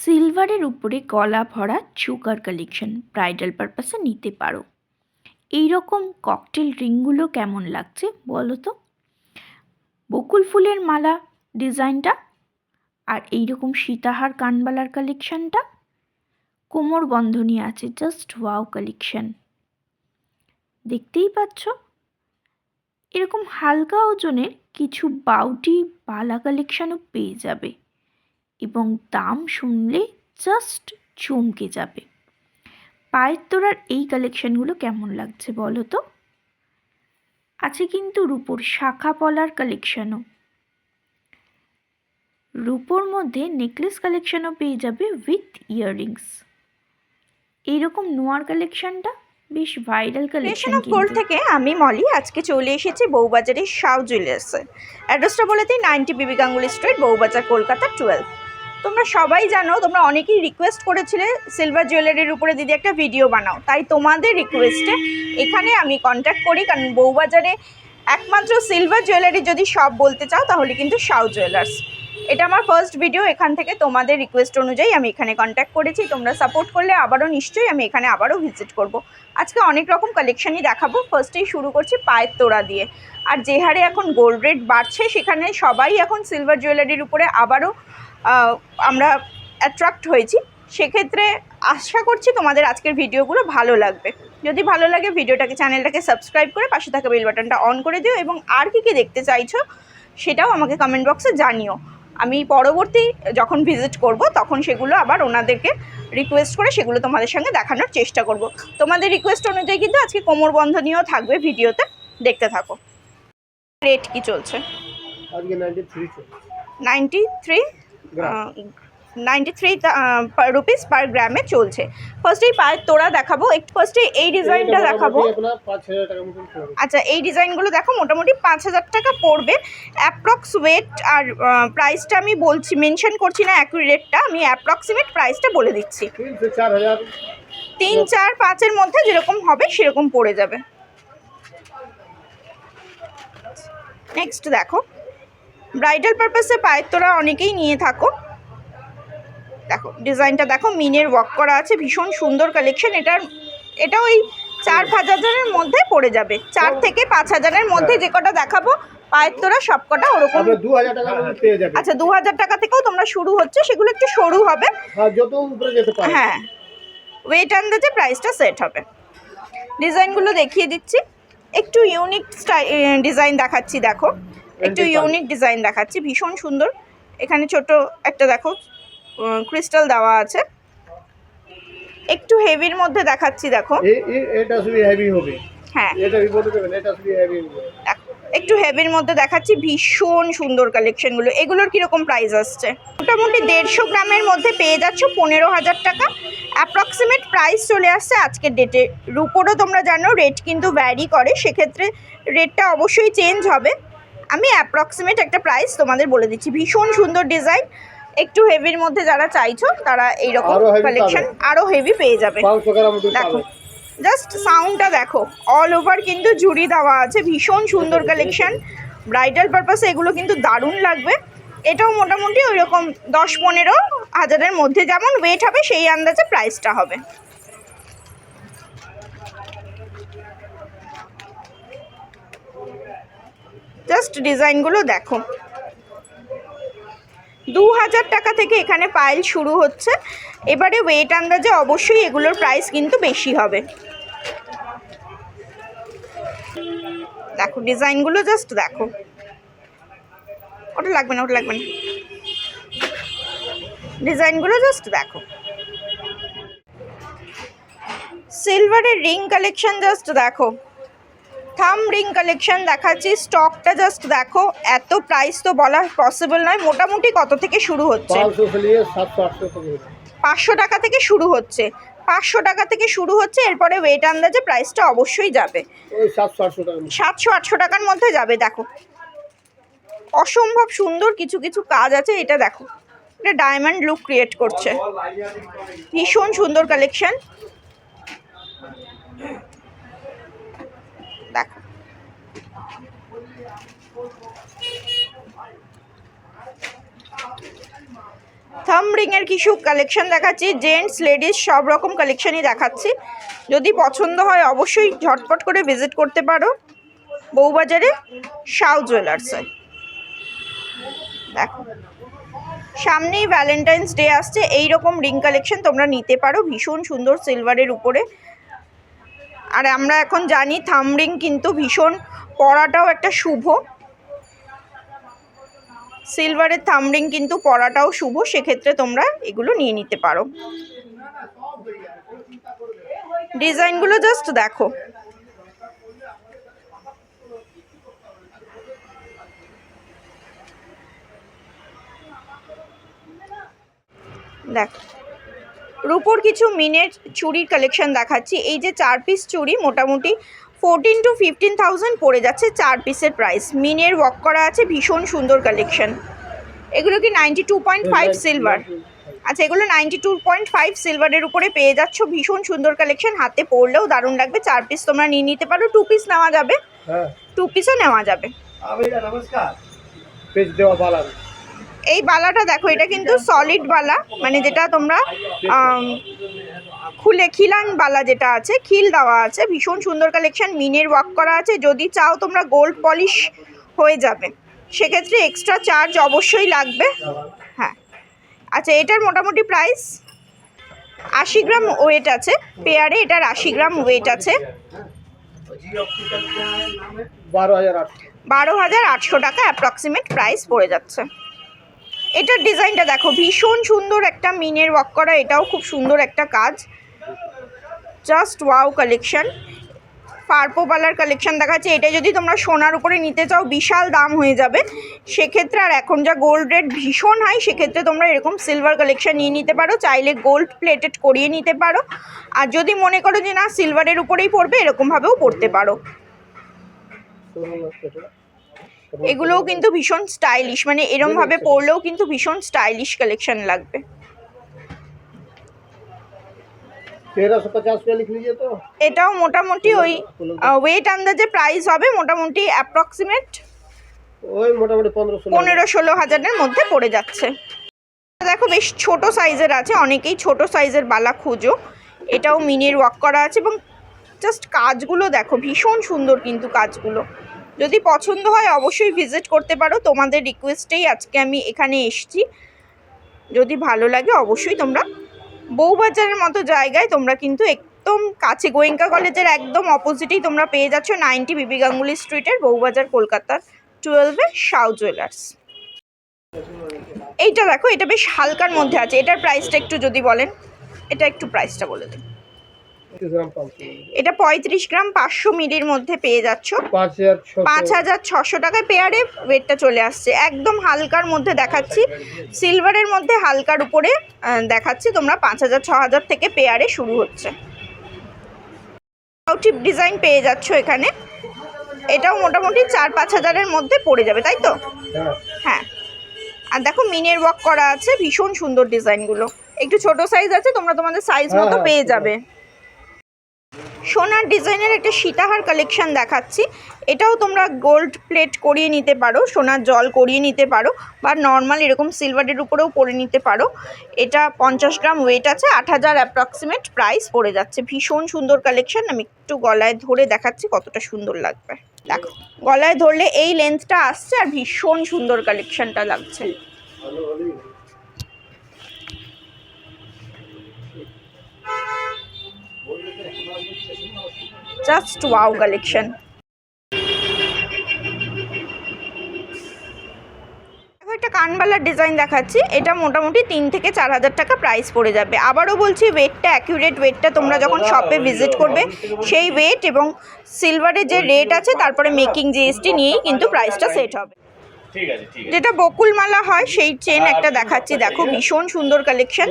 সিলভারের উপরে গলা ভরা চুকার কালেকশন, ব্রাইডাল পারপাসে নিতে পারো। এই রকম ককটেল রিংগুলো কেমন লাগছে বলো তো? বকুল ফুলের মালা ডিজাইনটা আর এই রকম সীতাহার কানবালার কালেকশনটা? কোমর বন্ধনী আছে জাস্ট ওয়াও কালেকশন দেখতেই পাচ্ছ? এরকম হালকা ওজনের কিছু বাউটি বালা কালেকশনও পেয়ে যাবে। এবং দাম শুনলে জাস্ট চমকে যাবে। পায়ের তোড়ার এই কালেকশনগুলো কেমন লাগছে বলো তো? আছে কিন্তু রূপোর শাখা পলার কালেকশনও রূপোর মধ্যে নেকলেস কালেকশনও পেয়ে যাবে উইথ ইয়াররিংস এইরকম নোয়ার কালেকশনটা বেশ ভাইরাল কালেকশন অফ গোল্ড থেকে আমি মলি আজকে চলে এসেছি বউবাজারের শাও জুয়েলার্সে অ্যাড্রেসটা বলে দিই ninety BB Ganguly street Bowbazar Kolkata twelve তোমরা সবাই জানো, তোমরা অনেকেই রিকোয়েস্ট করেছিলে সিলভার জুয়েলারির উপরে দিদি একটা ভিডিও বানাও। তাই তোমাদের রিকোয়েস্টে এখানে আমি কন্ট্যাক্ট করি, কারণ বউবাজারে একমাত্র সিলভার জুয়েলারি যদি সব বলতে চাও, তাহলে কিন্তু শাও জুয়েলার্স এটা আমার ফার্স্ট ভিডিও এখান থেকে তোমাদের রিকোয়েস্ট অনুযায়ী আমি এখানে কন্ট্যাক্ট করেছি। তোমরা সাপোর্ট করলে আবারও নিশ্চয়ই আমি এখানে আবারও ভিজিট করব। আজকে অনেক রকম কালেকশনই দেখাবো। ফার্স্টেই শুরু করছি পায়ের তোড়া দিয়ে। আর যে হারে এখন গোল্ড রেট বাড়ছে, সেখানে সবাই এখন সিলভার জুয়েলারির উপরে আবারও আমরা অ্যাট্রাক্ট হয়েছি। সেক্ষেত্রে আশা করছি তোমাদের আজকের ভিডিওগুলো ভালো লাগবে। যদি ভালো লাগে ভিডিওটাকে চ্যানেলটাকে সাবস্ক্রাইব করে পাশে থাকা বেল বাটনটা অন করে দিও এবং আর কি কি দেখতে চাইছো সেটাও আমাকে কমেন্ট বক্সে জানিও। আমি পরবর্তী যখন ভিজিট করব তখন সেগুলো আবার ওনাদেরকে রিকোয়েস্ট করে সেগুলো তোমাদের সঙ্গে দেখানোর চেষ্টা করব। তোমাদের রিকোয়েস্ট অনুযায়ী কিন্তু আজকে কোমর বন্ধনীয় থাকবে ভিডিওতে। দেখতে থাকো। রেট কি চলছে? Ninety three ninety three rupees per গ্রামে চলছে। ফার্স্টেই পায়ের তোড়া দেখাবো। একটু ফার্স্টে এই ডিজাইনটা দেখাবো। আচ্ছা এই ডিজাইনগুলো দেখো মোটামুটি পাঁচ হাজার টাকা পড়বে। অ্যাপ্রক্স ওয়েট আর প্রাইসটা আমি বলছি মেনশন করছি না অ্যাকুরেটটা আমি অ্যাপ্রক্সিমেট প্রাইসটা বলে দিচ্ছি। তিন চার পাঁচের মধ্যে যেরকম হবে সেরকম পড়ে যাবে। নেক্সট দেখো। ব্রাইডাল পারপাসে পায়ের তোরা অনেকেই নিয়ে থাকো। দেখো ডিজাইনটা দেখো মিনের ওয়ার্ক করা আছে ভীষণ সুন্দর কালেকশন এটার এটা ওই চার পাঁচ হাজারের মধ্যে পড়ে যাবে। চার থেকে পাঁচ হাজারের মধ্যে যে কটা দেখাবো পায়ের তোরা সব কটা ওরকম আচ্ছা দু হাজার টাকা থেকেও তোমরা শুরু হচ্ছে সেগুলো একটু সরু হবে। হ্যাঁ ওয়েট আন্দাজে প্রাইসটা সেট হবে। ডিজাইনগুলো দেখিয়ে দিচ্ছি। একটু ইউনিক ডিজাইন দেখাচ্ছি দেখো। একটু ইউনিক ডিজাইন দেখাচ্ছি ভীষণ সুন্দর। এখানে ছোট একটা দেখো ক্রিস্টাল দেওয়া আছে। একটু হেভির মধ্যে দেখাচ্ছি দেখো। এটা শুধু হেভি হবে। হ্যাঁ। এটা দেবেন এটা শুধু হেভি হবে। একটু হেভির মধ্যে দেখাচ্ছি ভীষণ সুন্দর কালেকশনগুলো এগুলোর কীরকম প্রাইস আসছে? মোটামুটি দেড়শো গ্রামের মধ্যে পেয়ে যাচ্ছ পনেরো হাজার টাকা। অ্যাপ্রক্সিমেট প্রাইস চলে আসছে আজকের ডেটে রুপোরও তোমরা জানো রেট কিন্তু ভ্যারি করে। সেক্ষেত্রে রেটটা অবশ্যই চেঞ্জ হবে। আমি অ্যাপ্রক্সিমেট একটা প্রাইস তোমাদের বলে দিচ্ছি। ভীষণ সুন্দর ডিজাইন একটু হেভির মধ্যে যারা চাইছো তারা এইরকম কালেকশন আরও হেভি পেয়ে যাবে। দেখো জাস্ট সাউন্ডটা দেখো। অল ওভার কিন্তু জুড়ি দেওয়া আছে ভীষণ সুন্দর কালেকশন ব্রাইডাল পারপাসে এগুলো কিন্তু দারুণ লাগবে। এটাও মোটামুটি ওই রকম দশ পনেরো হাজারের মধ্যে যেমন ওয়েট হবে সেই আন্দাজে প্রাইসটা হবে। জাস্ট ডিজাইনগুলো দেখো। দু হাজার টাকা থেকে এখানে পাইল শুরু হচ্ছে। এবারে ওয়েট আন্দাজে অবশ্যই এগুলোর প্রাইস কিন্তু বেশি হবে। দেখো, ডিজাইনগুলো জাস্ট দেখো। ওটা লাগবে না, ওটা লাগবে না। ডিজাইনগুলো জাস্ট দেখো। সিলভারের রিং কালেকশন জাস্ট দেখো। থাম রিং কালেকশন দেখাচ্ছি। স্টকটা জাস্ট দেখো এত প্রাইস তো বলা পসিবল নয়। মোটামুটি কত থেকে শুরু হচ্ছে? পাঁচশো টাকা থেকে শুরু হচ্ছে। পাঁচশো টাকা থেকে শুরু হচ্ছে এরপরে ওয়েট আন্দাজে প্রাইসটা অবশ্যই যাবে। সাতশো আটশো টাকার মধ্যে। যাবে দেখো। অসম্ভব সুন্দর কিছু কিছু কাজ আছে এটা দেখো। এটা ডায়মন্ড লুক ক্রিয়েট করছে। ভীষণ সুন্দর কালেকশন থাম রিংয়ের কিছু কালেকশন দেখাচ্ছি জেন্টস লেডিস সব রকম কালেকশনই দেখাচ্ছি। যদি পছন্দ হয়, অবশ্যই ঝটপট করে ভিজিট করতে পারো। বউবাজারে শাও জুয়েলার্সে দেখো, সামনেই ভ্যালেন্টাইন্স ডে আসছে এই রকম রিং কালেকশন তোমরা নিতে পারো, ভীষণ সুন্দর সিলভারের উপরে। আর আমরা এখন জানি থাম রিং কিন্তু ভীষণ পরাটাও একটা শুভ। সিলভারের থাম রিং কিন্তু পরাটাও শুভ, সেক্ষেত্রে তোমরা এগুলো নিয়ে নিতে পারো। ডিজাইনগুলো জাস্ট দেখো। দেখো। রুপোর কিছু মিনের চুড়ির কালেকশন দেখাচ্ছি। এই যে চার পিস চুড়ি, মোটামুটি ফোরটিন টু ফিফটিন থাউজেন্ড পড়ে যাচ্ছে চার পিসের প্রাইস মিনের ওয়াক করা আছে ভীষণ সুন্দর কালেকশন এগুলো কি ninety two point five silver আচ্ছা এগুলো নাইনটি টু পয়েন্ট ফাইভ সিলভারের উপরে পেয়ে যাচ্ছ ভীষণ সুন্দর কালেকশন হাতে পড়লেও দারুণ লাগবে। চার পিস তোমরা নিয়ে নিতে পারো। টু পিস নেওয়া যাবে। হ্যাঁ। টু পিসও নেওয়া যাবে। বালা এই বালাটা দেখো এটা কিন্তু সলিড বালা মানে যেটা তোমরা খুলে খিলান বালা যেটা আছে খিল দেওয়া আছে ভীষণ সুন্দর কালেকশন মিনের ওয়ার্ক করা আছে যদি চাও তোমরা গোল্ড পলিশ হয়ে যাবে। সেক্ষেত্রে এক্সট্রা চার্জ অবশ্যই লাগবে। হ্যাঁ। আচ্ছা এটার মোটামুটি প্রাইস আশি গ্রাম ওয়েট আছে পেয়ারে এটার আশি গ্রাম ওয়েট আছে। বারো হাজার আটশো। টাকা অ্যাপ্রক্সিমেট প্রাইস পড়ে যাচ্ছে। এটার ডিজাইনটা দেখো, ভীষণ সুন্দর একটা মিনের ওয়াক করা, এটাও খুব সুন্দর একটা কাজ। জাস্ট ওয়াও কালেকশন পার্পোবালার কালেকশন দেখাচ্ছে, এটা যদি তোমরা সোনার উপরে নিতে চাও, বিশাল দাম হয়ে যাবে। সেক্ষেত্রে আর এখন যা গোল্ড রেট ভীষণ হাই সেক্ষেত্রে তোমরা এরকম সিলভার কালেকশন নিয়ে নিতে পারো, চাইলে গোল্ড প্লেটেড করিয়ে নিতে পারো। আর যদি মনে করো যে না সিলভারের উপরেই পড়বে এরকমভাবেও পড়তে পারো। এগুলোও কিন্তু ভীষণ স্টাইলিশ মানে এরমভাবে পরলেও কিন্তু ভীষণ স্টাইলিশ কালেকশন লাগবে। এটাও মোটামুটি ওই ওয়েট আন্দাজে প্রাইস হবে মোটামুটি অ্যাপ্রক্সিমেট ওই মোটামুটি পনেরো ষোলো। হাজারের মধ্যে পড়ে যাচ্ছে। দেখো বেশ ছোট সাইজের আছে অনেকেই ছোট সাইজের বালা খুঁজো। এটাও মিনির ওয়াক করা আছে এবং জাস্ট কাজগুলো দেখো ভীষণ সুন্দর কিন্তু কাজগুলো। যদি পছন্দ হয়, অবশ্যই ভিজিট করতে পারো। তোমাদের রিকোয়েস্টেই আজকে আমি এখানে এসছি। যদি ভালো লাগে, অবশ্যই তোমরা বউবাজারের মতো জায়গায় তোমরা কিন্তু একদম কাছে গোয়েঙ্কা কলেজের একদম অপোজিটেই তোমরা পেয়ে যাচ্ছ নাইনটি বিবি গাঙ্গুলি স্ট্রিটের বউবাজার কলকাতার টুয়েলভে শাউ জুয়েলার্স এইটা দেখো, এটা বেশ হালকার মধ্যে আছে। এটার প্রাইসটা একটু যদি বলেন, এটা একটু প্রাইসটা বলে দিন এটা পঁয়ত্রিশ গ্রাম পাঁচশো মিলির মধ্যে পেয়ে যাচ্ছ। পাঁচ হাজার ছশো। টাকায় পেয়ারে ওয়েটটা চলে আসছে। একদম হালকার মধ্যে দেখাচ্ছি। সিলভারের মধ্যে হালকার উপরে দেখাচ্ছি তোমরা পাঁচ হাজার ছ হাজার থেকে পেয়ারে শুরু হচ্ছে। আউটিপ ডিজাইন পেয়ে যাচ্ছ এখানে। এটাও মোটামুটি চার পাঁচ হাজারের মধ্যে পড়ে যাবে তাই তো? হ্যাঁ।, হ্যাঁ। আর দেখো মিনের ওয়াক করা আছে। ভীষণ সুন্দর ডিজাইনগুলো একটু ছোট সাইজ আছে তোমরা তোমাদের সাইজ মতো পেয়ে যাবে। সোনার ডিজাইনের একটা সীতাহার কালেকশন দেখাচ্ছি। এটাও তোমরা গোল্ড প্লেট করিয়ে নিতে পারো, সোনার জল করিয়ে নিতে পারো বা নর্মাল এরকম সিলভারের উপরেও পরে নিতে পারো। এটা পঞ্চাশ গ্রাম ওয়েট আছে, আট হাজার অ্যাপ্রক্সিমেট প্রাইস পড়ে যাচ্ছে। ভীষণ সুন্দর কালেকশন আমি একটু গলায় ধরে দেখাচ্ছি কতটা সুন্দর লাগবে। দেখো, গলায় ধরলে এই লেন্থটা আসছে আর ভীষণ সুন্দর কালেকশনটা লাগছে। জাস্ট ওয়াও কালেকশন একটা কানবালার ডিজাইন দেখাচ্ছি। এটা মোটামুটি তিন থেকে চার হাজার টাকা প্রাইস পড়ে যাবে। আবারও বলছি ওয়েটটা অ্যাকিউরেট ওয়েটটা তোমরা যখন শপে ভিজিট করবে সেই ওয়েট এবং সিলভারের যে রেট আছে তারপরে মেকিং জিএসটি নিয়েই কিন্তু প্রাইসটা সেট হবে। যেটা বকুলমালা হয় সেই চেন একটা দেখাচ্ছি। দেখো ভীষণ সুন্দর কালেকশন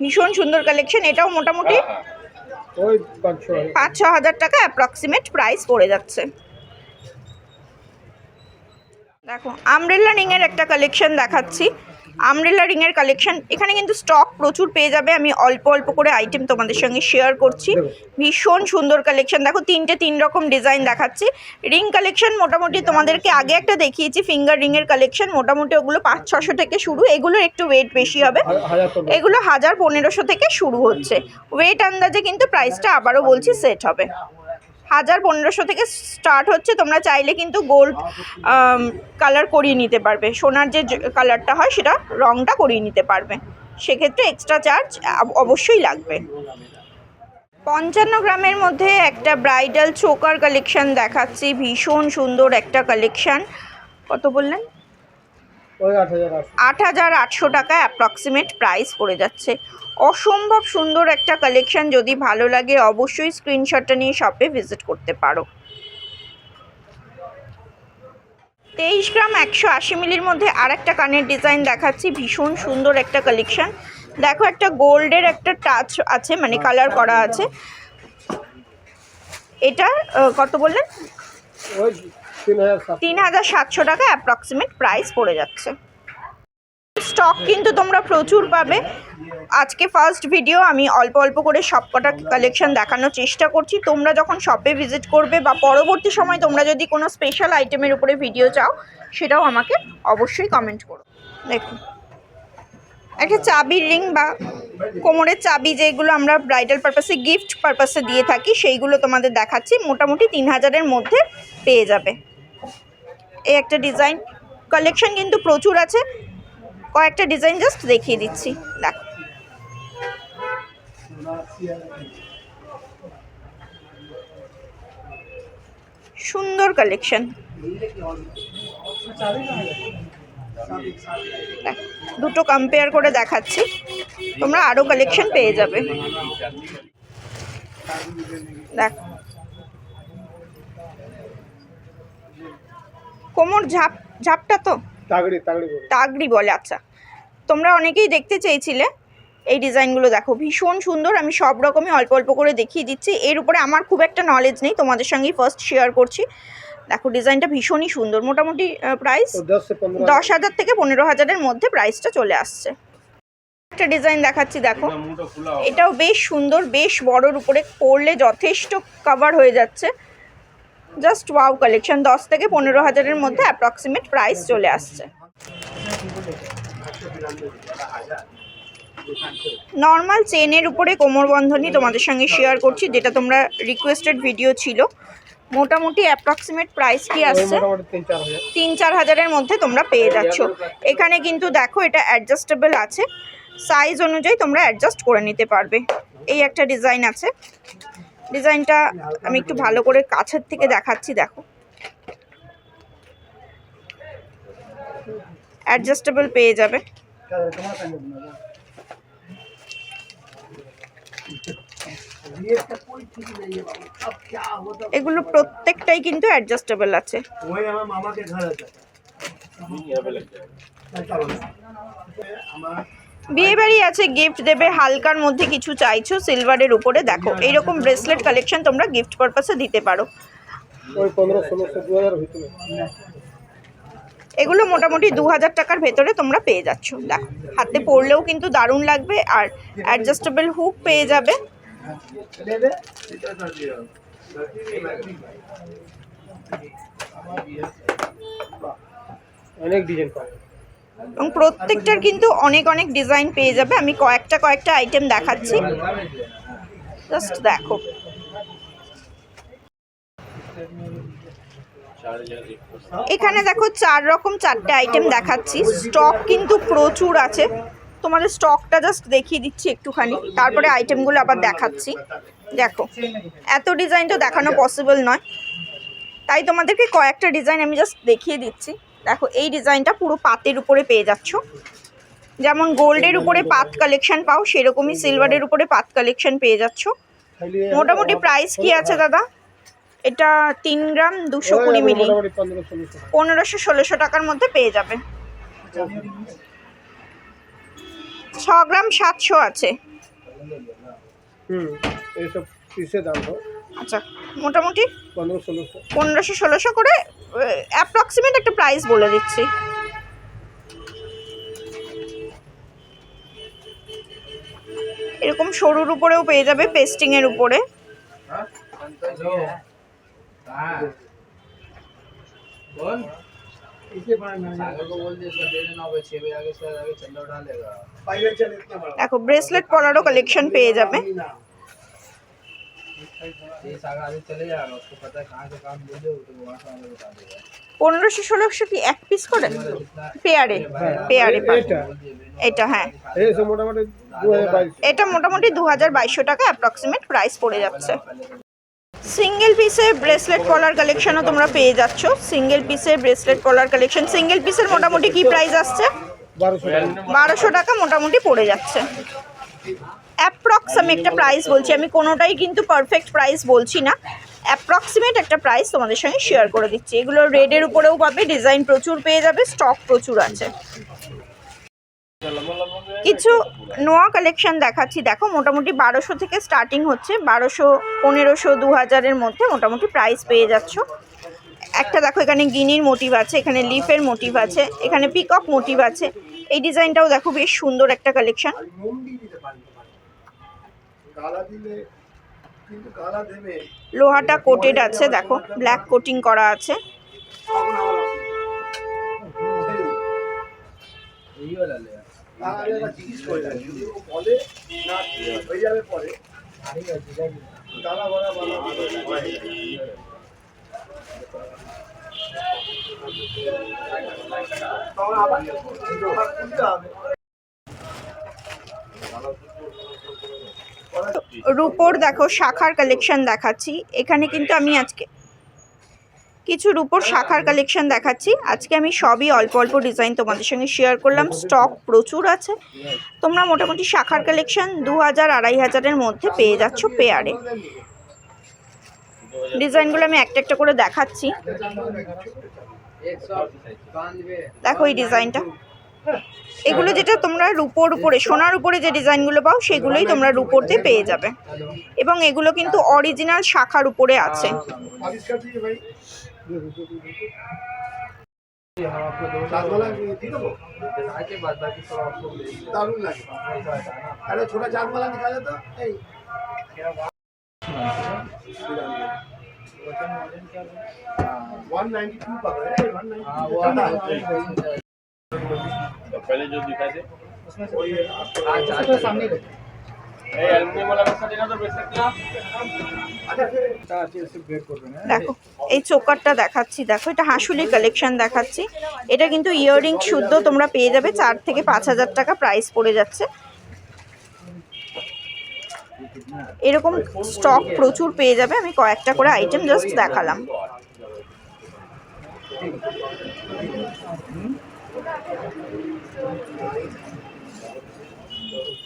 ভীষণ সুন্দর কালেকশন এটাও মোটামুটি হ্যাঁ, হ্যাঁ। ওই পাঁচ, ছ হাজার টাকা অ্যাপ্রক্সিমেট প্রাইস পড়ে যাচ্ছে। দেখো আমব্রেলা রিংয়ের একটা কালেকশন দেখাচ্ছি। আমরেলা রিংয়ের কালেকশন এখানে কিন্তু স্টক প্রচুর পেয়ে যাবে। আমি অল্প অল্প করে আইটেম তোমাদের সঙ্গে শেয়ার করছি। ভীষণ সুন্দর কালেকশন দেখো তিনটে তিন রকম ডিজাইন দেখাচ্ছি। রিং কালেকশন মোটামুটি তোমাদেরকে আগে একটা দেখিয়েছি ফিঙ্গার রিংয়ের কালেকশন মোটামুটি ওগুলো পাঁচ ছশো থেকে শুরু। এগুলো একটু ওয়েট বেশি হবে। এগুলো হাজার পনেরোশো থেকে শুরু হচ্ছে। ওয়েট আন্দাজে কিন্তু প্রাইসটা আবারও বলছি সেট হবে। হাজার পনেরোশো থেকে স্টার্ট হচ্ছে, তোমরা চাইলে কিন্তু গোল্ড কালার করিয়ে নিতে পারবে। সোনার যে কালারটা হয়, সেটা রঙটা করিয়ে নিতে পারবে। সেক্ষেত্রে এক্সট্রা চার্জ অবশ্যই লাগবে। পঞ্চান্ন গ্রামের মধ্যে একটা ব্রাইডাল চোকার কালেকশান দেখাচ্ছি। ভীষণ সুন্দর একটা কালেকশান কত বললেন? আট হাজার আটশো। টাকা অ্যাপ্রক্সিমেট প্রাইস পড়ে যাচ্ছে। অসম্ভব সুন্দর একটা কালেকশন যদি ভালো লাগে অবশ্যই স্ক্রিনশটটা নিয়ে শপে ভিজিট করতে পারো। তেইশ গ্রাম একশো আশি মিলির মধ্যে আর একটা কানের ডিজাইন দেখাচ্ছি ভীষণ সুন্দর একটা কালেকশন দেখো একটা গোল্ডের একটা টাচ আছে মানে কালার করা আছে। এটা কত বললেন? তিন হাজার সাতশো। টাকা অ্যাপ্রক্সিমেট প্রাইস পড়ে যাচ্ছে। স্টক কিন্তু তোমরা প্রচুর পাবে। আজকে ফার্স্ট ভিডিও আমি অল্প অল্প করে সব কটা কালেকশন দেখানোর চেষ্টা করছি। তোমরা যখন শপে ভিজিট করবে বা পরবর্তী সময় তোমরা যদি কোনো স্পেশাল আইটেমের উপরে ভিডিও চাও, সেটাও আমাকে অবশ্যই কমেন্ট করো। দেখুন একটা চাবির রিং বা কোমরের চাবি যেগুলো আমরা ব্রাইডাল পারপাসে গিফট পারপাসে দিয়ে থাকি, সেইগুলো তোমাদের দেখাচ্ছি। মোটামুটি তিন হাজারের মধ্যে পেয়ে যাবে। এই একটা ডিজাইন। কালেকশন কিন্তু প্রচুর আছে। কয়েকটা ডিজাইন জাস্ট দেখিয়ে দিচ্ছি। দেখ। সুন্দর কালেকশন দুটো কম্পেয়ার করে দেখাচ্ছি। তোমরা আরও কালেকশন পেয়ে যাবে। দেখ। কোমর ঝাপ ঝাপটা তো? তাগড়ি বলে। আচ্ছা। তোমরা অনেকেই দেখতে চেয়েছিলে এই ডিজাইনগুলো দেখো। ভীষণ সুন্দর আমি সব রকমই অল্প অল্প করে দেখিয়ে দিচ্ছি। এর উপরে আমার খুব একটা নলেজ নেই তোমাদের সঙ্গেই ফার্স্ট শেয়ার করছি। দেখো ডিজাইনটা ভীষণই সুন্দর মোটামুটি প্রাইস দশ হাজার। থেকে পনেরো হাজারের মধ্যে প্রাইসটা চলে আসছে। একটা ডিজাইন দেখাচ্ছি দেখো। এটাও বেশ সুন্দর বেশ বড়োর উপরে পরলে যথেষ্ট কভার হয়ে যাচ্ছে। Just wow collection. দশ থেকে পনেরো হাজারের মধ্যে অ্যাপ্রক্সিমেট প্রাইস চলে আসছে। নর্মাল চেনের উপরে কোমর বন্ধনী তোমাদের সঙ্গে শেয়ার করছি, যেটা তোমরা রিকোয়েস্টেড ভিডিও ছিল। মোটামুটি অ্যাপ্রক্সিমেট প্রাইস কি আসছে? তিন চার হাজারের মধ্যে তোমরা পেয়ে যাচ্ছ। এখানে কিন্তু দেখো, এটা অ্যাডজাস্টেবল আছে। সাইজ অনুযায়ী তোমরা অ্যাডজাস্ট করে নিতে পারবে। এই একটা ডিজাইন আছে। ডিজাইনটা আমি একটু ভালো করে কাছের থেকে দেখাচ্ছি দেখো। অ্যাডজাস্টেবল পেয়ে যাবে। এগুলো প্রত্যেকটাই কিন্তু অ্যাডজাস্টেবল আছে। वही বিয়ে বাড়ি আছে গিফট দেবে হালকার মধ্যে কিছু চাইছো সিলভারের উপরে দেখো। এইরকম ব্রেসলেট কালেকশন তোমরা গিফট পারপাসে দিতে পারো। এগুলো মোটামুটি দু হাজার টাকার ভেতরে তোমরা পেয়ে যাচ্ছ। দেখো হাতে পরলেও কিন্তু দারুণ লাগবে আর অ্যাডজাস্টেবল হুক পেয়ে যাবে। অনেক ডিজাইন পাবে এবং প্রত্যেকটার কিন্তু অনেক অনেক ডিজাইন পেয়ে যাবে। আমি কয়েকটা কয়েকটা আইটেম দেখাচ্ছি। জাস্ট দেখো। এখানে দেখো চার রকম, চারটে আইটেম দেখাচ্ছি। স্টক কিন্তু প্রচুর আছে। তোমাদের স্টকটা জাস্ট দেখিয়ে দিচ্ছি একটুখানি। তারপরে আইটেমগুলো আবার দেখাচ্ছি। দেখো, এত ডিজাইন তো দেখানো পসিবল নয়। তাই তোমাদেরকে কয়েকটা ডিজাইন আমি জাস্ট দেখিয়ে দিচ্ছি। দেখো এই ডিজাইনটা পুরো পাতের উপরে পেয়ে যাচ্ছ। যেমন গোল্ডের উপরে পাত কালেকশন পাও সেরকমই সিলভারের উপরে পাত কালেকশন পেয়ে যাচ্ছ। মোটামুটি প্রাইস কি আছে দাদা? এটা তিন গ্রাম দুশো কুড়ি মিলি। পনেরোশো ষোলোশো টাকার মধ্যে পেয়ে যাবে। ছ গ্রাম সাতশো আছে। আচ্ছা। মোটামুটি পনেরোশো ষোলোশো। করে অ্যাপ্রক্সিমেট একটা প্রাইস বলে দিচ্ছি। এরকম সরুর উপরেও পেয়ে যাবে পেস্টিংয়ের উপরে। হ্যাঁ, দেখো ব্রেসলেট পরারও কালেকশন পেয়ে যাবে। পনেরোশো ষোলোশো কি এক পিস করে? পেয়ারে পেয়ারে পাবে। এটা। হ্যাঁ। এটা মোটামুটি দু হাজার বাইশশো টাকা অ্যাপ্রক্সিমেট প্রাইস পড়ে যাচ্ছে। সিঙ্গেল পিসের ব্রেসলেট কলার কালেকশনও তোমরা পেয়ে যাচ্ছ। সিঙ্গেল পিসের ব্রেসলেট কলার কালেকশন সিঙ্গেল পিসের মোটামুটি কি প্রাইস আসছে? বারোশো টাকা মোটামুটি পড়ে যাচ্ছে। অ্যাপ্রক্স আমি একটা প্রাইস বলছি। আমি কোনোটাই কিন্তু পারফেক্ট প্রাইস বলছি না। অ্যাপ্রক্সিমেট একটা প্রাইস তোমাদের সঙ্গে শেয়ার করে দিচ্ছি। এগুলো রেডের উপরেও পাবে ডিজাইন প্রচুর পেয়ে যাবে স্টক প্রচুর আছে। কিছু নোয়া কালেকশন দেখাচ্ছি। দেখো, মোটামুটি বারোশো থেকে স্টার্টিং হচ্ছে। বারোশো, পনেরোশো দু হাজারের মধ্যে মোটামুটি প্রাইস পেয়ে যাচ্ছ। একটা দেখো, এখানে গিনির মোটিভ আছে, এখানে লিফের মোটিভ আছে, এখানে পিকক মোটিভ আছে। এই ডিজাইনটাও দেখো, বেশ সুন্দর একটা কালেকশন মুন্ডি দিতে পারবে গালা দিলে কিন্তু গালা দেবে লোহাটা কোটেড আছে দেখো ব্ল্যাক কোটিং করা আছে আবার রুপোর দেখো শাখার কালেকশন দেখাচ্ছি। এখানে কিন্তু আমি আজকে কিছু রুপোর শাখার কালেকশন দেখাচ্ছি। আজকে আমি সবই অল্প অল্প ডিজাইন তোমাদের সঙ্গে শেয়ার করলাম। স্টক প্রচুর আছে। তোমরা মোটামুটি শাখার কালেকশন দু হাজার, আড়াই হাজারের মধ্যে পেয়ে যাচ্ছ পেয়ারে ডিজাইনগুলো আমি একটা একটা করে দেখাচ্ছি। দেখো এই ডিজাইনটা এগুলো যেটা তোমরা রুপোর উপরে সোনার উপরে যে ডিজাইনগুলো পাও সেগুলোই তোমরা রুপোতে পেয়ে যাবে এবং এগুলো কিন্তু অরিজিনাল শাখার উপরে আছে আবিষ্কার দিয়ে ভাই हम आपको दो চাঁদমালা দিয়ে দেবো दिखा के बाद बाकी सब आपको दे देंगे। দারুণ লাগে ऐसा है ना আরে ছোটা চাঁদমালা নিকা যেত এই वन नाइन्टी टू पकड़े वन हाँ वो नाइन्टी तो पहले जो दिखा दे आज तो सामने এই অ্যালুমিনিয়াম वाला बक्सा देना तो ब्रेसलेट का দেখো এই চোকারটা দেখাচ্ছি দেখো এটা হাঁসুলির কালেকশন দেখাচ্ছি এটা কিন্তু ইয়াররিং শুদ্ধ তোমরা পেয়ে যাবে চার থেকে পাঁচ হাজার টাকা প্রাইস পড়ে যাচ্ছে এরকম স্টক প্রচুর পেয়ে যাবে আমি কয়েকটা করে আইটেম জাস্ট দেখালাম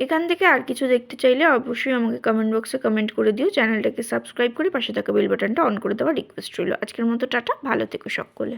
এখান থেকে আর কিছু দেখতে চাইলে অবশ্যই আমাকে কমেন্ট বক্সে কমেন্ট করে দিও। চ্যানেলটাকে সাবস্ক্রাইব করে পাশে থাকা বেল বাটনটা অন করে দেওয়ার রিকোয়েস্ট রইল। আজকের মতো টাটা, ভালো থেকো সকলে।